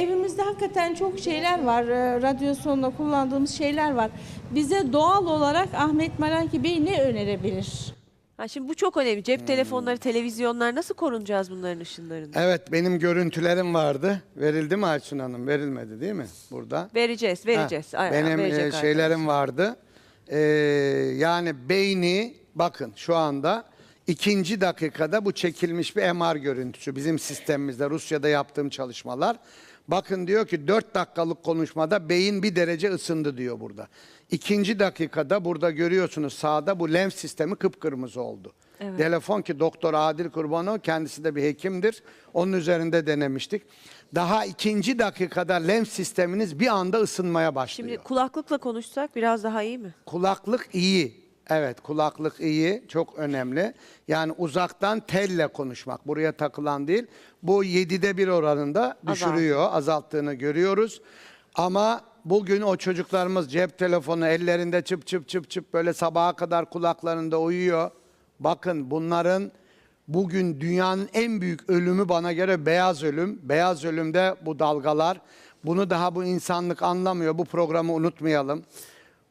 Evimizde hakikaten çok şeyler var. e, Radyasyonda kullandığımız şeyler var. Bize doğal olarak Ahmet Maranki Bey ne önerebilir? Ha şimdi bu çok önemli. Cep Hmm. telefonları, televizyonlar nasıl korunacağız bunların ışınlarından? Evet benim görüntülerim vardı. Verildi mi Aysun Hanım? Verilmedi değil mi burada? Vereceğiz, vereceğiz. Ha, benim verecek e, şeylerim vardı. Ee, yani beyni bakın şu anda ikinci dakikada bu çekilmiş bir MR görüntüsü. Bizim sistemimizde Rusya'da yaptığım çalışmalar. Bakın diyor ki 4 dakikalık konuşmada beyin bir derece ısındı diyor burada. İkinci dakikada burada görüyorsunuz sağda bu lenf sistemi kıpkırmızı oldu. Telefon ki Doktor Adil Kurbanov kendisi de bir hekimdir. Onun üzerinde denemiştik. Daha ikinci dakikada lenf sisteminiz bir anda ısınmaya başlıyor. Şimdi kulaklıkla konuşsak biraz daha iyi mi? Kulaklık iyi. Evet kulaklık iyi. Çok önemli. Yani uzaktan telle konuşmak. Buraya takılan değil. Bu 7'de bir oranında düşürüyor. Azalttığını görüyoruz. Ama bugün o çocuklarımız cep telefonu ellerinde çıp çıp çıp çıp böyle sabaha kadar kulaklarında uyuyor. Bakın bunların bugün dünyanın en büyük ölümü bana göre beyaz ölüm. Beyaz ölümde bu dalgalar. Bunu daha bu insanlık anlamıyor. Bu programı unutmayalım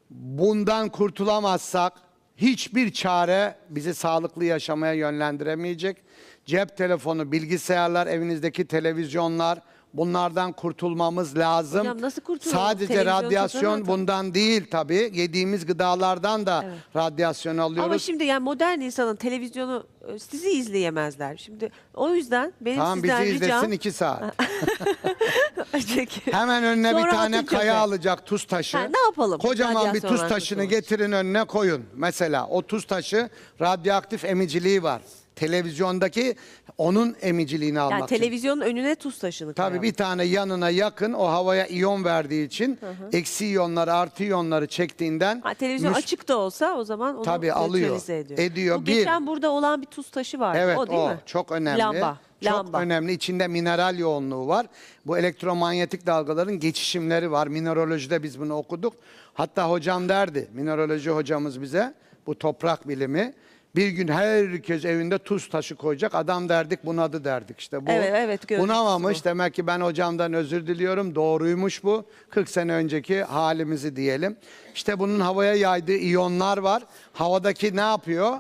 bundan kurtulamazsak hiçbir çare bizi sağlıklı yaşamaya yönlendiremeyecek. Cep telefonu, bilgisayarlar, evinizdeki televizyonlar bunlardan kurtulmamız lazım. Hocam nasıl kurtulalım? Sadece Televizyon radyasyon bundan değil tabii. Yediğimiz gıdalardan da radyasyon alıyoruz. Ama şimdi yani modern insanın televizyonu e, sizi izleyemezler. Şimdi o yüzden benim tamam bizi sizden izlesin ricam... iki saat. Peki. Hemen önüne bir Sonra tane atacak kaya o. alacak tuz taşı. Ha, ne yapalım? Kocaman bir tuz Radyasyondan taşını getirin önüne koyun. Mesela o tuz taşı radyoaktif emiciliği var. Televizyondaki onun emiciliğini almak Yani için. televizyonun önüne tuz taşını Tabii koyalım. bir tane yanına yakın o havaya iyon verdiği için eksi iyonları artı iyonları çektiğinden Ha, televizyon müs- açık da olsa o zaman onu Tabii alıyor, nötralize ediyor. ediyor. Bu Bir- geçen burada olan bir tuz taşı vardı. Evet o değil mi? çok önemli. Lamba. Çok lamba. önemli. İçinde mineral yoğunluğu var. Bu elektromanyetik dalgaların geçişimleri var. Mineralojide biz bunu okuduk. Hatta hocam derdi, mineraloji hocamız bize bu toprak bilimi. Bir gün herkes evinde tuz taşı koyacak. Adam derdik bunadı derdik işte bu. Evet, evet, Bunamamış. bu. Demek ki ben hocamdan özür diliyorum. Doğruymuş bu. 40 sene önceki halimizi diyelim. İşte bunun havaya yaydığı iyonlar var. Havadaki ne yapıyor?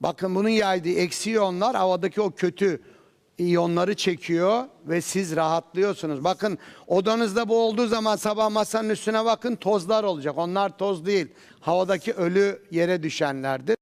Bakın bunun yaydığı eksi iyonlar havadaki o kötü iyonları çekiyor ve siz rahatlıyorsunuz. Bakın odanızda bu olduğu zaman sabah masanın üstüne bakın tozlar olacak. Onlar toz değil. Havadaki ölü yere düşenlerdir.